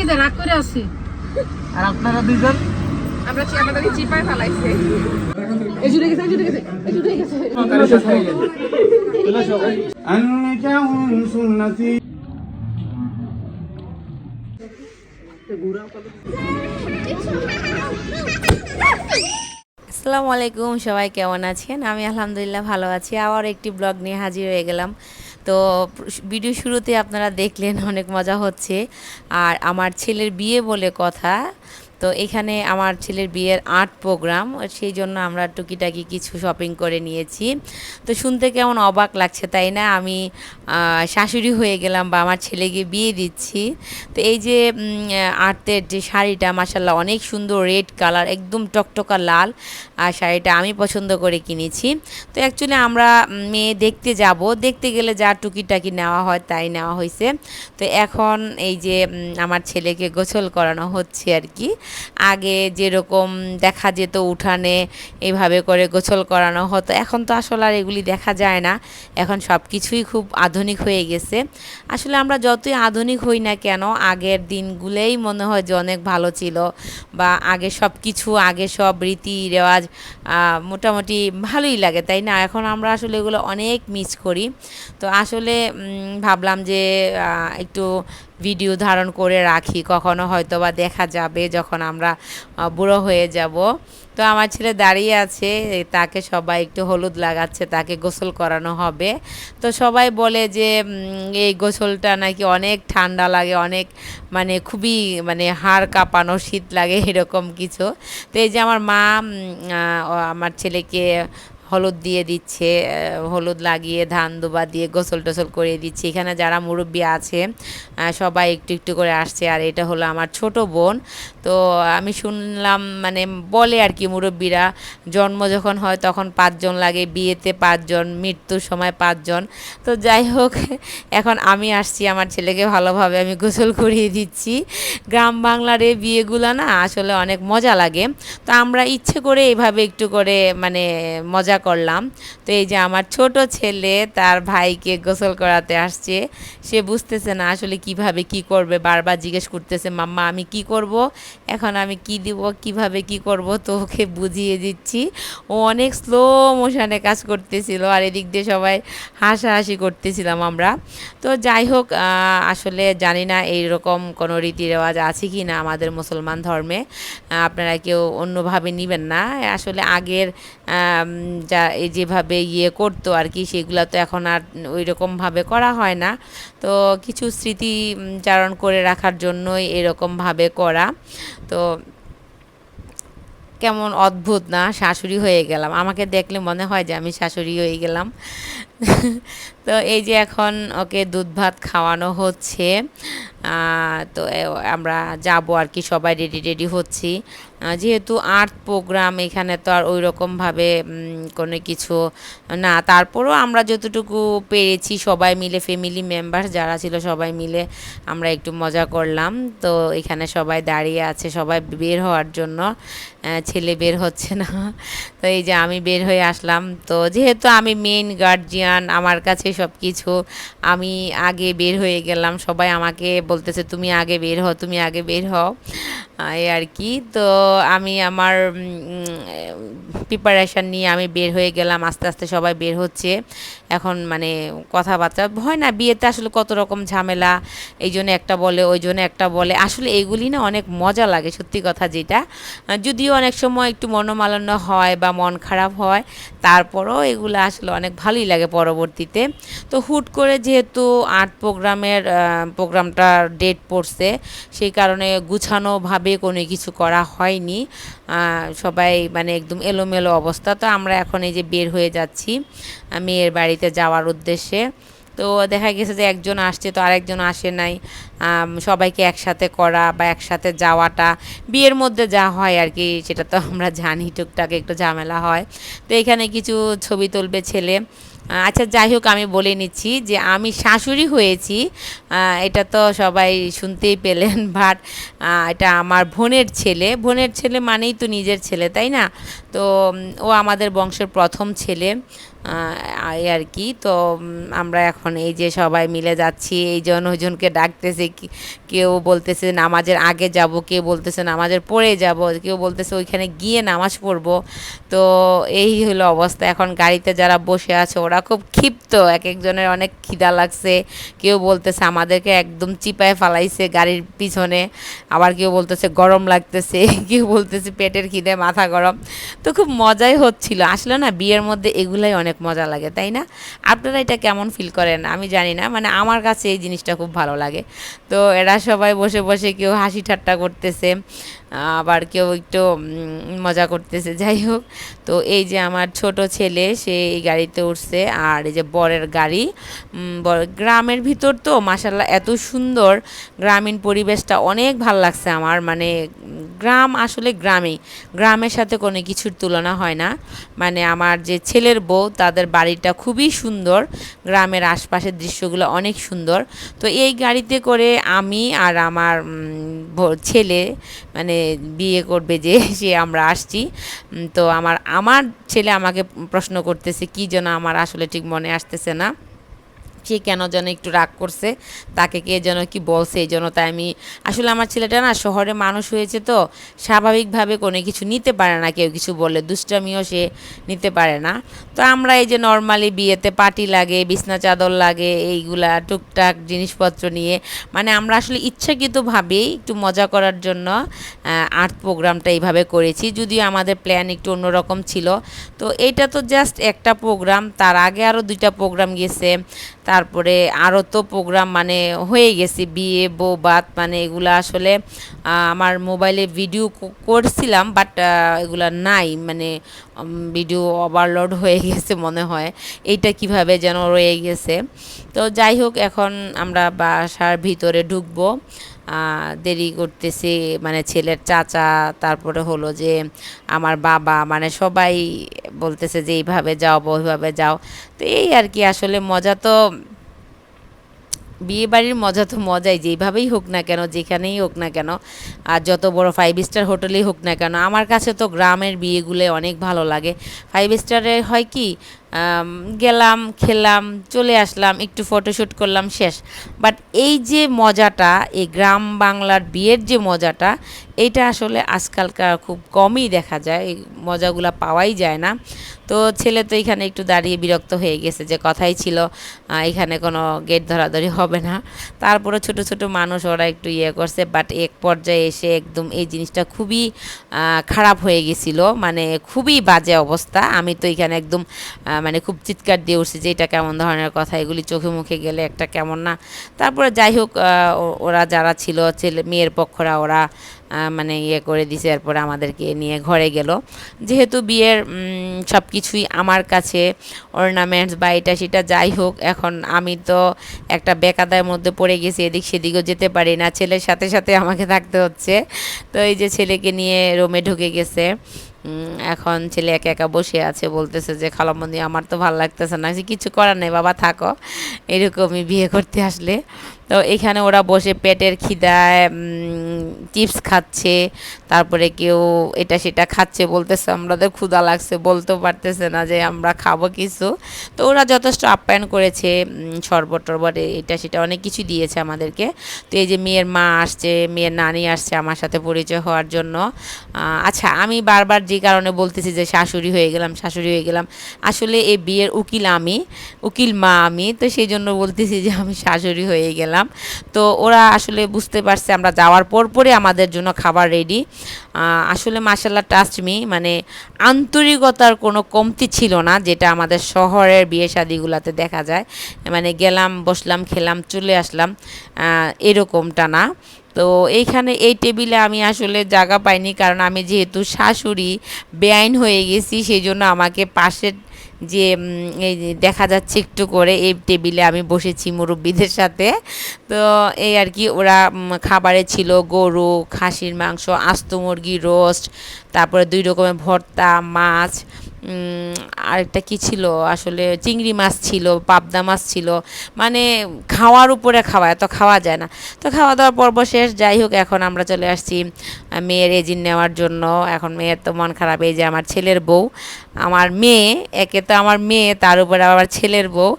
কি দে রাগ করে আছি আর আপনারা দুইজন আমরা চি- আমাদেরকে চিপায় ফেলাইছে এই জুড়ে গেছে এই জুড়ে গেছে এই জুড়ে গেছে النكاح سنتي আসসালামু আলাইকুম সবাই কেমন আছেন আমি আলহামদুলিল্লাহ ভালো আছি আবার একটি ব্লগ নিয়ে হাজির হয়ে গেলাম তো ভিডিও শুরুতে আপনারা দেখলেন অনেক মজা হচ্ছে। আর আমার ছেলের বিয়ে বলে কথা তো এখানে আমার ছেলের বিয়ের আর্ট প্রোগ্রাম, সেই জন্য আমরা টুকিটাকি কিছু শপিং করে নিয়েছি। তো শুনতে কেমন অবাক লাগছে, তাই না? আমি শাশুড়ি হয়ে গেলাম বা আমার ছেলেকে বিয়ে দিচ্ছি। তো এই যে আর্টের যে শাড়িটা মাসাল্লাহ অনেক সুন্দর রেড কালার, একদম টকটকা লাল আর শাড়িটা আমি পছন্দ করে কিনেছি। তো অ্যাকচুয়ালি আমরা মেয়ে দেখতে যাব। দেখতে গেলে যা টুকিটাকি নেওয়া হয় তাই নেওয়া হয়েছে তো এখন এই যে আমার ছেলেকে গোসল করানো হচ্ছে আর কি। আগে যেরকম দেখা যেত উঠানে, এভাবে করে গোসল করানো হতো। এখন তো আসলে আর এগুলি দেখা যায় না। এখন সব কিছুই খুব আধুনিক হয়ে গেছে। আসলে আমরা যতই আধুনিক হই না কেন, আগের দিনগুলোই মনে হয় যে অনেক ভালো ছিল বা আগে সব কিছু আগে সব রীতি রেওয়াজ মোটামুটি ভালোই লাগে, তাই না? এখন আমরা আসলে এগুলো অনেক মিস করি। তো আসলে ভাবলাম যে একটু ভিডিও ধারণ করে রাখি, কখনো হয়তো বা দেখা যাবে যখন আমরা বুড়ো হয়ে যাব। তো আমার ছেলে দাঁড়িয়ে আছে তাকে সবাই একটু হলুদ লাগাচ্ছে, তাকে গোসল করানো হবে। তো সবাই বলে যে এই গোসলটা নাকি অনেক ঠান্ডা লাগে, অনেক মানে খুবই মানে হাড় কাঁপানো, শীত লাগে, এরকম কিছু। তো এই যে আমার মা আমার ছেলেকে হলুদ দিয়ে দিচ্ছে হলুদ লাগিয়ে ধান দুবা দিয়ে গোসল টোসল করিয়ে দিচ্ছে। এখানে যারা মুরব্বী আছে সবাই একটু একটু করে আসছে। আর এটা হলো আমার ছোট বোন। তো আমি শুনলাম মানে বলে আর কি মুরব্বীরা, জন্ম যখন হয় তখন পাঁচজন লাগে, বিয়েতে পাঁচজন, মৃত্যুর সময় পাঁচজন। তো যাই হোক, এখন আমি আসছি আমার ছেলেকে ভালোভাবে আমি গোসল করিয়ে দিচ্ছি। গ্রাম বাংলার এই বিয়েগুলো না আসলে অনেক মজা লাগে। তো আমরা ইচ্ছে করে এইভাবে একটু করে মানে মজা করলাম। তো এই যে আমার ছোট ছেলে, তার ভাইকে গোসল করাতে আসছে। সে বুঝতেছে না আসলে কীভাবে কি করবে, বারবার জিজ্ঞেস করতেছে, মাম্মা, আমি কি করব? এখন আমি কি দিব? কীভাবে কি করব? তো ওকে বুঝিয়ে দিচ্ছি। ও অনেক স্লো মোশনে কাজ করতেছিল আর এদিক দিয়ে সবাই হাসাহাসি করতেছিলাম আমরা। তো যাই হোক আসলে জানি না এইরকম কোনো রীতি রেওয়াজ আছে কি না আমাদের মুসলমান ধর্মে। আপনারা কেউ অন্যভাবে নেবেন না। আসলে আগের যা যেভাবে ইয়ে করতো আর কি, সেগুলো তো এখন আর ওই রকমভাবে করা হয় না। তো কিছু স্মৃতি চারণ করে রাখার জন্যই এরকমভাবে করা। তো কেমন অদ্ভুত না, শাশুড়ি হয়ে গেলাম। আমাকে দেখলে মনে হয় যে আমি শাশুড়ি হয়ে গেলাম। তো এই যে এখন ওকে দুধ ভাত খাওয়ানো হচ্ছে তো আমরা যাব আর কি, সবাই রেডি রেডি হচ্ছি। যেহেতু আর্ট প্রোগ্রাম এখানে তো আর ওই রকমভাবে কোনো কিছু না। তারপরেও আমরা যতটুকু পেরেছি, সবাই মিলে ফ্যামিলি মেম্বার যারা ছিল, সবাই মিলে আমরা একটু মজা করলাম। তো এখানে সবাই দাঁড়িয়ে আছে, সবাই বের হওয়ার জন্য। ছেলে বের হচ্ছে না। তো এই যে আমি বের হয়ে আসলাম। তো যেহেতু আমি মেইন গার্জিয়ান আমার কাছে সব কিছু আমি আগে বের হয়ে গেলাম, সবাই আমাকে বলতেছে, তুমি আগে বের হও, তুমি আগে বের হও। এই আর কি। তো আমি আমার প্রিপারেশান নিয়ে আমি বের হয়ে গেলাম, আস্তে আস্তে সবাই বের হচ্ছে। এখন মানে কথাবার্তা হয় না, বিয়েতে আসলে কত রকম ঝামেলা, এই জন্য একটা বলে, ওই জন্য একটা বলে, আসলে এগুলি না অনেক মজা লাগে সত্যি কথা যেটা। যদিও অনেক সময় একটু মনোমালিন্য হয় বা মন খারাপ হয়, তারপরও এগুলো আসলে অনেক ভালোই লাগে পরবর্তীতে। তো হুট করে যেহেতু আর্ট প্রোগ্রামের প্রোগ্রামটা ডেট পড়ছে, সেই কারণে গুছানোভাবে কোনো কিছু করা হয়নি। সবাই মানে একদম এলোমেলো অবস্থা। তো আমরা এখন এই যে বের হয়ে যাচ্ছি মেয়ের বাড়িতে যাওয়ার উদ্দেশ্যে। তো দেখা গেছে যে একজন আসছে, তো আরেকজন আসে নাই। সবাইকে একসাথে করা বা একসাথে যাওয়াটা, বিয়ের মধ্যে যা হয় আর কি, সেটা তো আমরা জানি, টুকটাক একটু ঝামেলা হয়। তো এখানে কিছু ছবি তুলবে ছেলে। আচ্ছা যাই হোক, আমি বলে নিচ্ছি যে আমি শাশুড়ি হয়েছি। এটা তো সবাই শুনতেই পেলেন বাট এটা আমার বোনের ছেলে। বোনের ছেলে মানেই তো নিজের ছেলে, তাই না? তো ও আমাদের বংশের প্রথম ছেলে আর কি। তো আমরা এখন এই যে সবাই মিলে যাচ্ছি, এই জন ওইজনকে ডাকতেছে কেউ বলতেছে নামাজের আগে যাব, কেউ বলতেছে নামাজের পরে যাব, কেউ বলতেছে ওইখানে গিয়ে নামাজ পড়ব। তো এই হলো অবস্থা। এখন গাড়িতে যারা বসে আছে, ওরা খুব ক্ষিপ্ত। এক একজনের অনেক খিদা লাগছে। কেউ বলতেছে আমাদেরকে একদম চিপায় ফালাইছে গাড়ির পিছনে। আবার কেউ বলতেছে গরম লাগতেছে। কেউ বলতেছে পেটের খিদে, মাথা গরম। তো খুব মজাই হচ্ছিল। আসলে না, বিয়ের মধ্যে এগুলাই অনেক মজা লাগে, তাই না? আপনারা এটা কেমন ফিল করেন? আমি জানি না। মানে আমার কাছে এই জিনিসটা খুব ভালো লাগে। তো এরা সবাই বসে বসে কেউ হাসি ঠাট্টা করতেছে, আবার কেউ একটু মজা করতেছে, যাই হোক। তো এই যে আমার ছোট ছেলে, সে এই গাড়িতে উঠছে, আর এই যে বরের গাড়ি গ্রামের ভিতর তো মাসাল্লাহ এত সুন্দর। গ্রামীণ পরিবেশটা অনেক ভালো লাগছে আমার মানে গ্রাম আসলে গ্রামে গ্রামের সাথে কোনো কিছুর তুলনা হয় না। মানে আমার যে ছেলের বউ, তাদের বাড়িটা খুবই সুন্দর। গ্রামের আশপাশের দৃশ্যগুলো অনেক সুন্দর। তো এই গাড়িতে করে আমি আর আমার ছেলে মানে বিয়ে করবে যে সে আমরা আসছি। তো আমার আমার ছেলে আমাকে প্রশ্ন করতেছে, কি যেন আমার আসলে ঠিক মনে আসতেছে না? সে কেন যেন একটু রাগ করছে, তাকে কে যেন কি বলছে এই জন্য তাই আমি, আসলে আমার ছেলেটা না শহরে মানুষ হয়েছে তো, স্বাভাবিকভাবে কোনো কিছু নিতে পারে না, কেউ কিছু বললে দুষ্টামিও সে নিতে পারে না। তো আমরা এই যে নর্মালি বিয়েতে পার্টি লাগে, বিছনা চাদর লাগে, এইগুলা টুকটাক জিনিসপত্র নিয়ে মানে আমরা আসলে ইচ্ছাকৃতভাবেই একটু মজা করার জন্য আর্ট প্রোগ্রামটা এইভাবে করেছি, যদিও আমাদের প্ল্যান একটু অন্যরকম ছিল। তো এইটা তো জাস্ট একটা প্রোগ্রাম তার আগে আরও দুইটা প্রোগ্রাম গেছে তারপরে আরও তো প্রোগ্রাম মানে হয়ে গেছে, বিয়ে বো বাত মানে এগুলো আসলে আমার মোবাইলে ভিডিও করছিলাম বাট এগুলো নাই মানে ভিডিও ওভারলোড হয়ে গেছে মনে হয়। এইটা কীভাবে যেন রয়ে গেছে। তো যাই হোক, এখন আমরা বাসার ভিতরে ঢুকবো। দেরি করতেছে মানে ছেলের চাচা, তারপরে হলো যে আমার বাবা মানে সবাই বলতেছে যে এইভাবে যাও, ওইভাবে যাও। তো এই আর কি, আসলে মজা তো, বিয়ে বাড়ির মজা তো মজাই, যেইভাবেই হোক না কেন, যেখানেই হোক না কেন, আর যত বড় ফাইভ স্টার হোটেলেই হোক না কেন, আমার কাছে তো গ্রামের বিয়েগুলো অনেক ভালো লাগে। ফাইভ স্টারে হয় কি গেলাম, খেলাম, চলে আসলাম, একটু ফটোশ্যুট করলাম, শেষ। বাট এই যে মজাটা, এই গ্রাম বাংলার বিয়ের যে মজাটা, এইটা আসলে আজকালকার খুব কমই দেখা যায়, এই মজাগুলো পাওয়াই যায় না। তো ছেলে তো এখানে একটু দাঁড়িয়ে বিরক্ত হয়ে গেছে যে কথাই ছিল এখানে কোনো গেট ধরাধরি হবে না। তারপরে ছোট ছোট মানুষ ওরা একটু ইয়ে করছে বাট এক পর্যায়ে এসে একদম এই জিনিসটা খুবই খারাপ হয়ে গেছিল। মানে খুবই বাজে অবস্থা। আমি তো এখানে একদম মানে খুব চিৎকার দিয়ে উঠছে যে এটা কেমন ধরনের কথা, এগুলি চোখে মুখে গেলে একটা কেমন না। তারপরে যাই হোক ওরা যারা ছিল, ছেলে, মেয়ের পক্ষরা, ওরা মানে ইয়ে করে দিছে, এরপরে আমাদেরকে নিয়ে ঘরে গেল। যেহেতু বিয়ের সব কিছুই আমার কাছে অর্নামেন্টস বা এটা সেটা যাই হোক, এখন আমি তো একটা বেকাদার মধ্যে পড়ে গেছি, এদিক সেদিকেও যেতে পারি না, ছেলের সাথে সাথে আমাকে থাকতে হচ্ছে। তো এই যে ছেলেকে নিয়ে রোমে ঢুকে গেছে। এখন ছেলে একা একা বসে আছে, বলতেছে যে খালামন্দি আমার তো ভালো লাগতেছে না। কিছু করার নেই বাবা, থাকো। এরকমই বিয়ে করতে আসলে। তো এখানে ওরা বসে পেটের খিদায় চিপস খাচ্ছে, তারপরে কেউ এটা সেটা খাচ্ছে বলতেছে আমাদের ক্ষুধা লাগছে। বলতেও পারতেছে না যে আমরা খাব কিছু। তো ওরা যথেষ্ট আপ্যায়ন করেছে শরবত টরবট এ- এটা সেটা অনেক কিছু দিয়েছে আমাদেরকে। তো এই যে মেয়ের মা আসছে, মেয়ের নানি আসছে আমার সাথে পরিচয় হওয়ার জন্য। আচ্ছা আমি বারবার যে কারণে বলতেছি যে শাশুড়ি হয়ে গেলাম, শাশুড়ি হয়ে গেলাম, আসলে এই বিয়ের উকিল আমি, উকিল মা আমি, তো সেই জন্য বলতেছি যে আমি শাশুড়ি হয়ে গেলাম। তো ওরা আসলে বুঝতে পারছে আমরা যাওয়ার পর পরে আমাদের জন্য খাবার রেডি আসলে মাসাল্লাহ টাস্ট মি মানে আন্তরিকতার কোনো কমতি ছিল না যেটা আমাদের শহরের বিয়ে শাদিগুলোতে দেখা যায়। মানে গেলাম, বসলাম, খেলাম, চলে আসলাম এরকমটা না। তো এইখানে এই টেবিলে আমি আসলে জায়গা পাইনি কারণ আমি যেহেতু শাশুড়ি বেআইন হয়ে গেছি, সেই জন্য আমাকে পাশের যে এই দেখা যাচ্ছে একটু করে এই টেবিলে আমি বসেছি মুরব্বীদের সাথে। তো এই আর কি ওরা খাবারে ছিল গরু, খাসির মাংস, আস্ত মুরগি, রোস্ট, তারপরে দুই রকমের ভর্তা, মাছ আরেকটা কি ছিল? আসলে চিংড়ি মাছ ছিল, পাবদা মাছ ছিল। মানে খাওয়ার উপরে খাওয়া, এত খাওয়া যায় না। তো খাওয়া দাওয়ার পর্ব শেষ, যাই হোক, এখন আমরা চলে আসছি মেয়ের এজিন নেওয়ার জন্য। এখন মেয়ের তো মন খারাপ, এই যে আমার ছেলের বউ। আমার মেয়ে, একে তো আমার মেয়ে, তার উপরে আবার ছেলের বউ।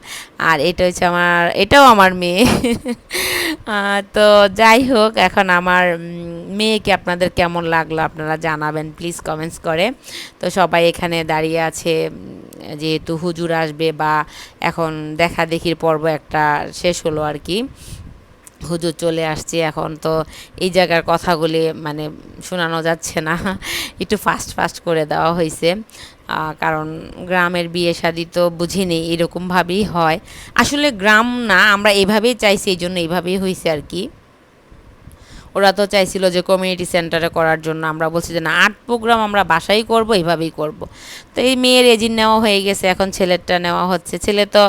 আর এটা হচ্ছে আমার, এটাও আমার মেয়ে। তো যাই হোক, এখন আমার মেয়েকে আপনাদের কেমন লাগল আপনারা জানাবেন প্লিজ কমেন্টস করে। তো সবাই এখানে দাঁড়িয়ে আছে যেহেতু হুজুর আসবে বা এখন দেখা দেখির পর্ব একটা শেষ হলো আর কি। হুজুর চলে আসছে এখন, তো এই জায়গার কথাগুলি মানে শোনানো যাচ্ছে না। একটু ফাস্ট ফাস্ট করে দেওয়া হয়েছে কারণ গ্রামের বিয়ে শাদি তো বুঝিনি এরকমভাবেই হয়। আসলে গ্রাম না, আমরা এইভাবেই চাইছি, এই জন্য এইভাবেই হয়েছে আর কি। ওরা তো চাইছিল যে কমিউনিটি সেন্টারে করার জন্য, আমরা বলছি যে না আর্ট প্রোগ্রাম আমরা বাসায় করব এইভাবেই করব। তো এই মেয়ের এজিন নেওয়া হয়ে গেছে, এখন ছেলেরটা নেওয়া হচ্ছে। ছেলে তো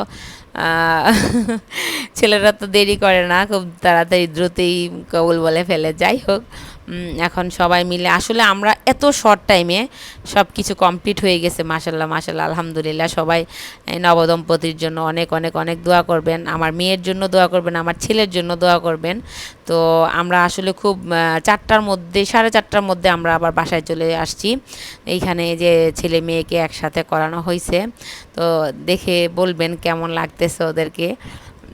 ছেলেরা তো দেরি করে না, খুব তাড়াতাড়ি দ্রুতই কবুল বলে ফেলে। যাই হোক এখন সবাই মিলে, আসলে আমরা এত শর্ট টাইমে সব কিছু কমপ্লিট হয়ে গেছে মাসাল্লাহ মাসাল্লাহ আলহামদুলিল্লাহ, সবাই নবদম্পতির জন্য অনেক অনেক অনেক দোয়া করবেন, আমার মেয়ের জন্য দোয়া করবেন, আমার ছেলের জন্য দোয়া করবেন। তো আমরা আসলে খুব চারটার মধ্যে, সাড়ে চারটার মধ্যে আমরা আবার বাসায় চলে আসছি। এইখানে যে ছেলে মেয়েকে একসাথে করানো হয়েছে তো দেখে বলবেন কেমন লাগতেছে ওদেরকে।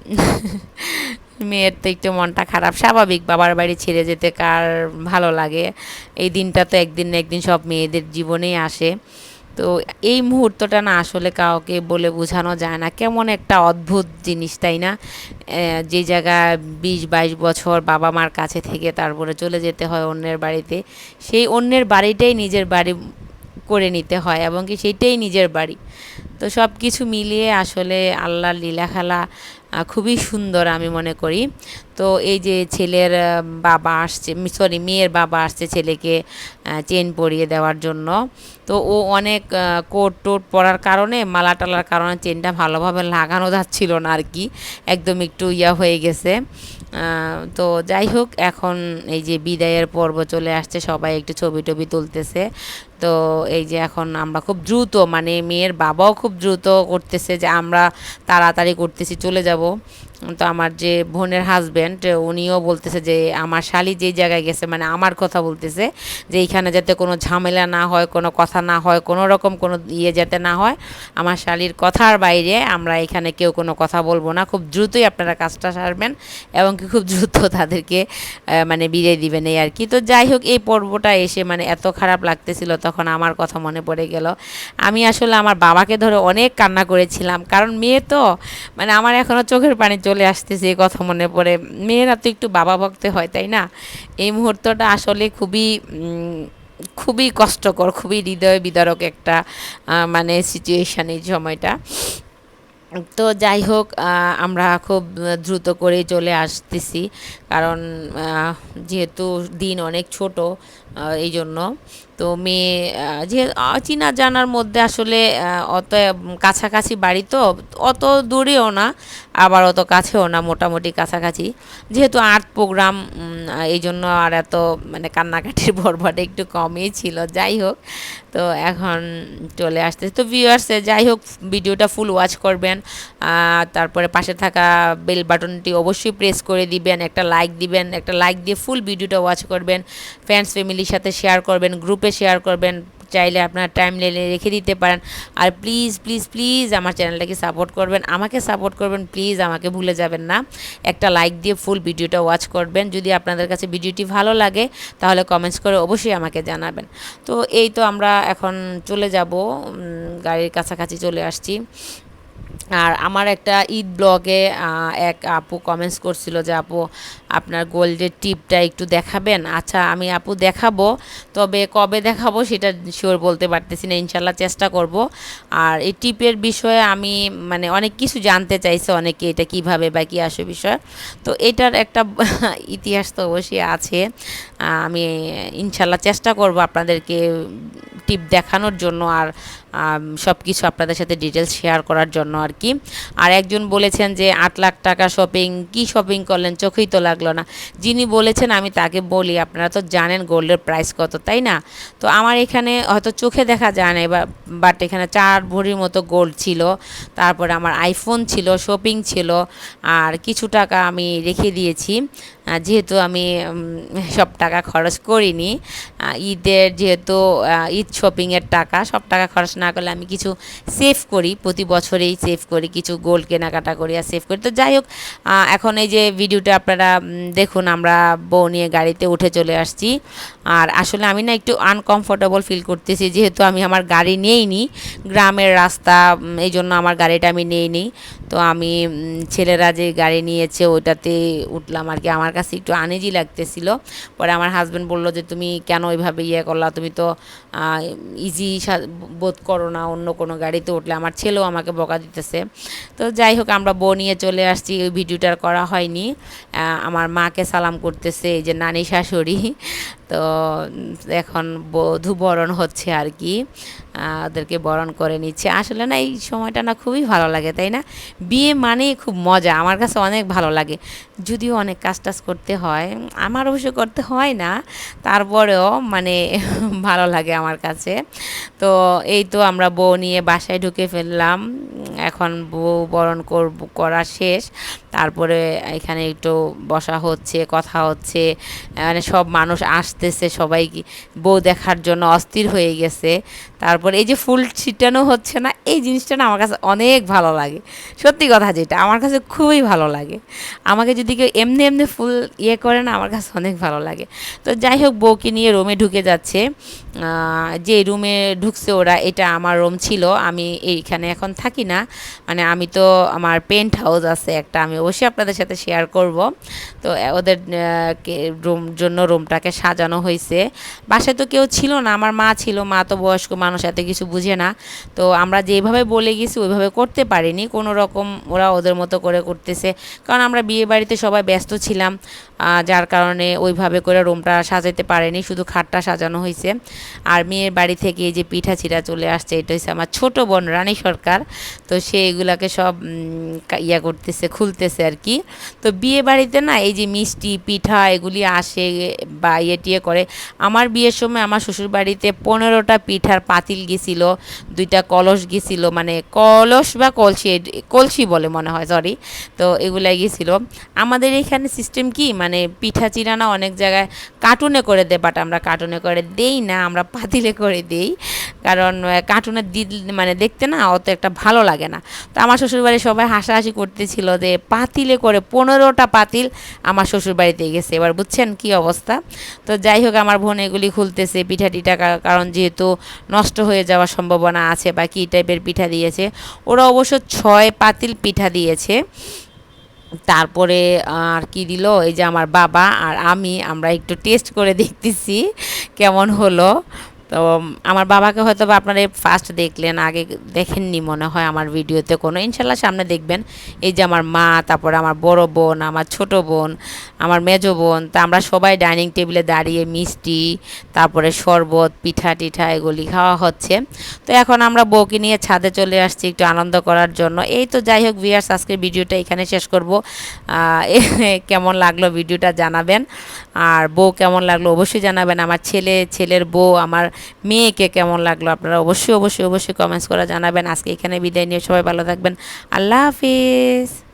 মেয়ের তো একটু মনটা খারাপ স্বাভাবিক বাবার বাড়ি ছেড়ে যেতে কার ভালো লাগে? এই দিনটা তো একদিন না একদিন সব মেয়েদের জীবনেই আসে। তো এই মুহূর্তটা না আসলে কাউকে বলে বোঝানো যায় না। কেমন একটা অদ্ভুত জিনিস তাই না? যে জায়গায় বিশ বাইশ বছর বাবা মার কাছে থেকে তারপরে চলে যেতে হয় অন্যের বাড়িতে সেই অন্যের বাড়িটাই নিজের বাড়ি করে নিতে হয় এবং কি সেইটাই নিজের বাড়ি। তো সব কিছু মিলিয়ে আসলে আল্লাহর লীলাখেলা আহ, খুবই সুন্দর আমি মনে করি। তো এই যে ছেলের বাবা আসছে সরি মেয়ের বাবা আসছে ছেলেকে চেন পরিয়ে দেওয়ার জন্য। তো ও অনেক কোট টোট পরার কারণে, মালা টালার কারণে চেনটা ভালোভাবে লাগানো যাচ্ছিল না আর কি। একদম একটু ইয়া হয়ে গেছে। তো যাই হোক, এখন এই যে বিদায়ের পর্ব চলে আসছে, সবাই একটু ছবি টবি তুলতেছে। তো এই যে এখন আমরা খুব দ্রুত মানে মেয়ের বাবাও খুব দ্রুত করতেছে যে আমরা তাড়াতাড়ি করতেছি, চলে যাব। তো আমার যে বোনের হাজব্যান্ড উনিও বলতেছে যে আমার শালি যেই জায়গায় গেছে মানে আমার কথা বলতেছে যে এইখানে যাতে কোনো ঝামেলা না হয়, কোনো কথা না হয়, কোনো রকম কোনো ইয়ে যাতে না হয়, আমার শালির কথার বাইরে আমরা এখানে কেউ কোনো কথা বলব না। খুব দ্রুতই আপনারা কাজটা সারবেন এবং কি খুব দ্রুত তাদেরকে মানে বিদায় দিবেন এই আর কি। তো যাই হোক, এই পর্বটা এসে মানে এত খারাপ লাগতেছিল, তখন আমার কথা মনে পড়ে গেল। আমি আসলে আমার বাবাকে ধরে অনেক কান্না করেছিলাম, কারণ মেয়ে তো মানে আমার এখনও চোখের পানি চলে আসতেছে এই কথা মনে পড়ে। মেয়েরা তো একটু বাবা ভক্তে হয়, তাই না? এই মুহূর্তটা আসলে খুবই খুবই কষ্টকর, খুবই হৃদয় বিদারক একটা মানে সিচুয়েশান এই সময়টা। তো যাই হোক আমরা খুব দ্রুত করেই চলে আসতেছি, কারণ যেহেতু দিন অনেক ছোট এই জন্য তো মেয়ে যে চেনা জানার মধ্যে আসলে অত কাছাকাছি বাড়ি তো, অত দূরেও না, আবার অত কাছেও না, মোটামুটি কাছাকাছি। যেহেতু আর্ট প্রোগ্রাম এই জন্য আর এত মানে কান্নাকাটির বরবাটা একটু কমই ছিল, যাই হোক। তো এখন চলে আসতে তো ভিউয়ার্সে যাই হোক, ভিডিওটা ফুল ওয়াচ করবেন। তারপরে পাশে থাকা বেল বাটনটি অবশ্যই প্রেস করে দিবেন, একটা লাইক দিবেন, একটা লাইক দিয়ে ফুল ভিডিওটা ওয়াচ করবেন। ফ্রেন্ডস ফ্যামিলির সাথে শেয়ার করবেন গ্রুপে শেয়ার করবেন, চাইলে আপনার টাইম লেনে রেখে দিতে পারেন। আর প্লিজ প্লিজ প্লিজ আমার চ্যানেলটাকে সাপোর্ট করবেন। আমাকে সাপোর্ট করবেন প্লিজ আমাকে ভুলে যাবেন না। একটা লাইক দিয়ে ফুল ভিডিওটা ওয়াচ করবেন। যদি আপনাদের কাছে ভিডিওটি ভালো লাগে, তাহলে কমেন্টস করে অবশ্যই আমাকে জানাবেন। তো এই তো আমরা এখন চলে যাব গাড়ির কাছাকাছি চলে আসছি। আর আমার একটা ঈদ ব্লগে এক আপু কমেন্টস করছিল যে, আপু, আপনার গোল্ডের টিপটা একটু দেখাবেন? আচ্ছা আমি আপু দেখাবো, তবে কবে দেখাবো সেটা শিওর বলতে পারতেছি না, ইনশাল্লাহ চেষ্টা করব। আর এই টিপের বিষয়ে আমি মানে অনেক কিছু জানতে চাইছে অনেকে, এটা কীভাবে বা কী আসে বিষয়। তো এটার একটা ইতিহাস তো অবশ্যই আছে। আমি ইনশাল্লাহ চেষ্টা করব আপনাদেরকে টিপ দেখানোর জন্য। আর সব কিছু আপনাদের সাথে ডিটেলস শেয়ার করার জন্য আর কি। আর একজন বলেছেন যে, আট লাখ টাকা শপিং কি শপিং করলেন? চোখেই তো লাগল না। যিনি বলেছেন, আমি তাকে বলি, আপনারা তো জানেন গোল্ডের প্রাইস কত, তাই না? তো আমার এখানে হয়তো চোখে দেখা যায় না বাট এখানে চার ভরির মতো গোল্ড ছিল। তারপরে আমার আইফোন ছিল শপিং ছিল, আর কিছু টাকা আমি রেখে দিয়েছি। যেহেতু আমি সব টাকা খরচ করিনি ঈদের যেহেতু ঈদ শপিংয়ের টাকা, সব টাকা খরচ না করলে আমি কিছু সেভ করি, প্রতি বছরেই সেভ করি, কিছু গোল্ড কেনাকাটা করি আর সেভ করি। তো যাই হোক এখন এই যে ভিডিওটা আপনারা দেখুন, আমরা বউ নিয়ে গাড়িতে উঠে চলে আসছি। আর আসলে আমি না একটু আনকমফোর্টেবল ফিল করতেছি, যেহেতু আমি আমার গাড়ি নিয়েই নি, গ্রামের রাস্তা এই জন্য আমার গাড়িটা আমি নিয়ে নিই তো আমি ছেলেরা যে গাড়ি নিয়েছে ওইটাতে উঠলাম আর কি। আমার কাছে একটু আনেজি লাগতেছিল। পরে আমার হাজব্যান্ড বলল যে, তুমি কেন ওইভাবে ইয়ে করলা? তুমি তো ইজি বোধ করো না অন্য কোনো গাড়িতে উঠলে। আমার ছেলেও আমাকে বকা দিতেছে। তো যাই হোক, আমরা বউ নিয়ে চলে আসছি। ওই ভিডিওটার করা হয়নি। আমার মাকে সালাম করতেছে, এই যে নানি শাশুড়ি। তো এখন বধূ বরণ হচ্ছে আর কি ওদেরকে বরণ করে নিচ্ছে। আসলে না, এই সময়টা না খুবই ভালো লাগে, তাই না? বিয়ে মানেই খুব মজা, আমার কাছে অনেক ভালো লাগে। যদিও অনেক কাজ টাজ করতে হয়, আমার অবশ্য করতে হয় না, তারপরেও মানে ভালো লাগে আমার কাছে। তো এই তো আমরা বউ নিয়ে বাসায় ঢুকে ফেললাম, এখন বউ বরণ করব, করা শেষ। তারপরে এখানে একটু বসা হচ্ছে, কথা হচ্ছে মানে সব মানুষ আসতেছে, সবাই বউ দেখার জন্য অস্থির হয়ে গেছে। তারপর এই যে ফুল ছিটানো হচ্ছে না, এই জিনিসটা না আমার কাছে অনেক ভালো লাগে। সত্যি কথা যেটা, আমার কাছে খুবই ভালো লাগে। আমাকে যদি কেউ এমনি এমনি ফুল ইয়ে করে না, আমার কাছে অনেক ভালো লাগে। তো যাই হোক, বউকে নিয়ে রুমে ঢুকে যাচ্ছে। যে রুমে ঢুকছে ওরা, এটা আমার রুম ছিল, আমি এইখানে এখন থাকি না। মানে আমি তো, আমার পেন্ট হাউস আছে একটা, আমি অবশ্যই আপনাদের সাথে শেয়ার করব। তো ওদের রুম, জন্য রুমটাকে সাজানো হয়েছে বাসায় তো কেউ ছিল না, আমার মা ছিল, মা তো বয়স্ক মানুষ। এত কিছু বুঝে না। তো আমরা যেভাবে বলে গেছি, ওইভাবে করতে পারিনি। কোনো রকম ওরা ওদের মতো করে করতেছে। কারণ আমরা বিয়ে বাড়িতে সবাই ব্যস্ত ছিলাম যার কারণে ওইভাবে করে রুমটা সাজাতে পারেনি। শুধু খাটটা সাজানো হয়েছে আর মেয়ের বাড়ি থেকে যে পিঠা চিরা চলে আসছে, এটা হচ্ছে আমার ছোট বোন রানী সরকার। তো সে এগুলাকে সব ইয়া করতেছে, খুলতেছে আর কি। তো বিয়ে বাড়িতে না এই যে মিষ্টি, পিঠা এগুলি আসে বা ইয়ে টিয়ে করে। আমার বিয়ের সময় আমার শ্বশুর বাড়িতে পনেরোটা পিঠার পাতিল গেছিল, দুইটা কলস গেছিল মানে কলস বা কলসি কলসি বলে মনে হয় সরি তো এগুলাই গেছিল। আমাদের এখানে সিস্টেম কি? মানে পিঠা চিরানা অনেক জায়গায় কার্টুনে করে দেয় বাট আমরা কার্টুনে করে দেই না, আমরা পাতিলে করে দেই। কারণ কার্টুনের কার্টুনে দি মানে দেখতে না অত একটা ভালো লাগে না। তো আমার শ্বশুরবাড়ি সবাই হাসাহাসি করতেছিল যে, পাতিলে করে পনেরোটা পাতিল আমার শ্বশুরবাড়িতে গেছে। এবার বুঝছেন কি অবস্থা? তো যাই হোক, আমার বোন এগুলি খুলতেছে পিঠা টিঠা কারণ যেহেতু নষ্ট হয়ে যাওয়ার সম্ভাবনা আছে বা কী টাইপের পিঠা দিয়েছে। ওরা অবশ্য ছয় পাতিল পিঠা দিয়েছে। তারপরে আর কি দিল? এই যে আমার বাবা আর আমি, আমরা একটু টেস্ট করে দেখতেছি কেমন হলো। তো আমার বাবাকে হয়তো বা আপনারা ফার্স্ট দেখলেন, আগে দেখেননি মনে হয় আমার ভিডিওতে কোনো। ইনশাল্লাহ সামনে দেখবেন। এই যে আমার মা, তারপরে আমার বড় বোন, আমার ছোট বোন, আমার মেজো বোন, তা আমরা সবাই ডাইনিং টেবিলে দাঁড়িয়ে মিষ্টি, তারপরে শরবত, পিঠা টিঠা এগুলি খাওয়া হচ্ছে। তো এখন আমরা বউকে নিয়ে ছাদে চলে আসছি একটু আনন্দ করার জন্য। এই তো যাই হোক ভিয়ার্স আজকের ভিডিওটা এখানে শেষ করব। কেমন লাগল ভিডিওটা জানাবেন। আর বউ কেমন লাগল অবশ্যই জানাবেন। আমার ছেলে, ছেলের বউ, আমার মেয়েকে কেমন লাগল? আপনারা অবশ্যই অবশ্যই অবশ্যই কমেন্টস করে জানাবেন। আজকে এখানে বিদায় নিয়ে সবাই ভালো থাকবেন। আল্লাহ হাফিজ।